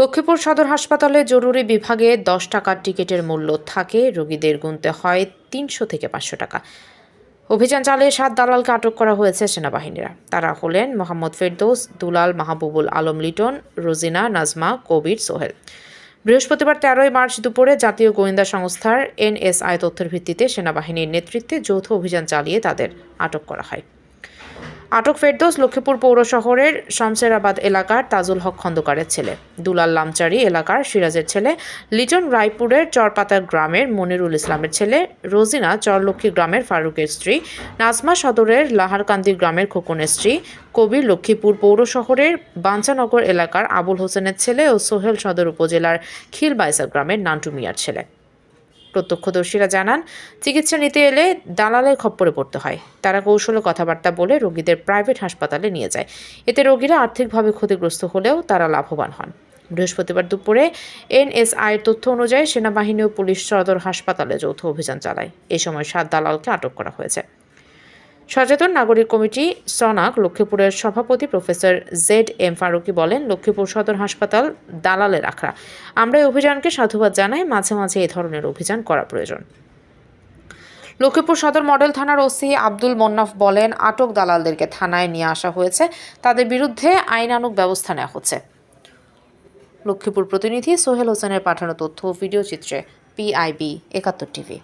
লক্ষ্মীপুর সদর হাসপাতালে জরুরি বিভাগে দশ টাকার টিকিটের মূল্য থাকে, রোগীদের গুনতে হয় তিনশো থেকে পাঁচশো টাকা। অভিযান চালিয়ে সাত দালালকে আটক করা হয়েছে সেনাবাহিনীরা। তারা হলেন মোহাম্মদ ফেরদৌস, দুলাল মাহবুবুল আলম লিটন, রোজিনা, নাজমা, কবির, সোহেল। বৃহস্পতিবার তেরোই মার্চ দুপুরে জাতীয় গোয়েন্দা সংস্থার এনএসআই তথ্যের ভিত্তিতে সেনাবাহিনীর নেতৃত্বে যৌথ অভিযান চালিয়ে তাদের আটক করা হয়। আটক ফেরদৌস লক্ষ্মীপুর পৌর শহরের শমশেরাবাদ এলাকার তাজুল হক খন্দকারের ছেলে। দুলাল লামচারি এলাকার সিরাজের ছেলে। লিটন রায়পুরের চরপাতা গ্রামের মনিরুল ইসলামের ছেলে। রোজিনা চরলক্ষ্মী গ্রামের ফারুকের স্ত্রী। নাজমা সদরের লাহারকান্দি গ্রামের খোকনের স্ত্রী। কবির লক্ষ্মীপুর পৌর শহরের বাঞ্চানগর এলাকার আবুল হোসেনের ছেলে ও সোহেল সদর উপজেলার খিলবাইসা গ্রামের নান্টু মিয়ার ছেলে। প্রত্যক্ষদর্শীরা জানান, চিকিৎসা নিতে এলে দালালের খপ্পরে পড়তে হয়। তারা কৌশলে কথাবার্তা বলে রোগীদের প্রাইভেট হাসপাতালে নিয়ে যায়। এতে রোগীরা আর্থিকভাবে ক্ষতিগ্রস্ত হলেও তারা লাভবান হন। বৃহস্পতিবার দুপুরে এনএসআইয়ের তথ্য অনুযায়ী সেনাবাহিনী ও পুলিশ সদর হাসপাতালে যৌথ অভিযান চালায়। এ সময় সাত দালালকে আটক করা হয়েছে। সচেতন নাগরিক কমিটি সনাক লক্ষ্মীপুরের সভাপতি প্রফেসর জেড এম ফারুকি বলেন, লক্ষ্মীপুর সদর হাসপাতাল দালালের আখড়া। আমরা এই অভিযানকে সাধুবাদ জানাই, মাঝে মাঝে এই ধরনের অভিযান করা প্রয়োজন। লক্ষ্মীপুর সদর মডেল থানার ওসি আব্দুল মন্নাফ বলেন, আটক দালালদেরকে থানায় নিয়ে আসা হয়েছে, তাদের বিরুদ্ধে আইনানুগ ব্যবস্থা নেওয়া হচ্ছে। লক্ষ্মীপুর প্রতিনিধি সোহেল হোসেনের পাঠানো তথ্য ও ভিডিও চিত্রে, পিআইবি একাত্তর টিভি।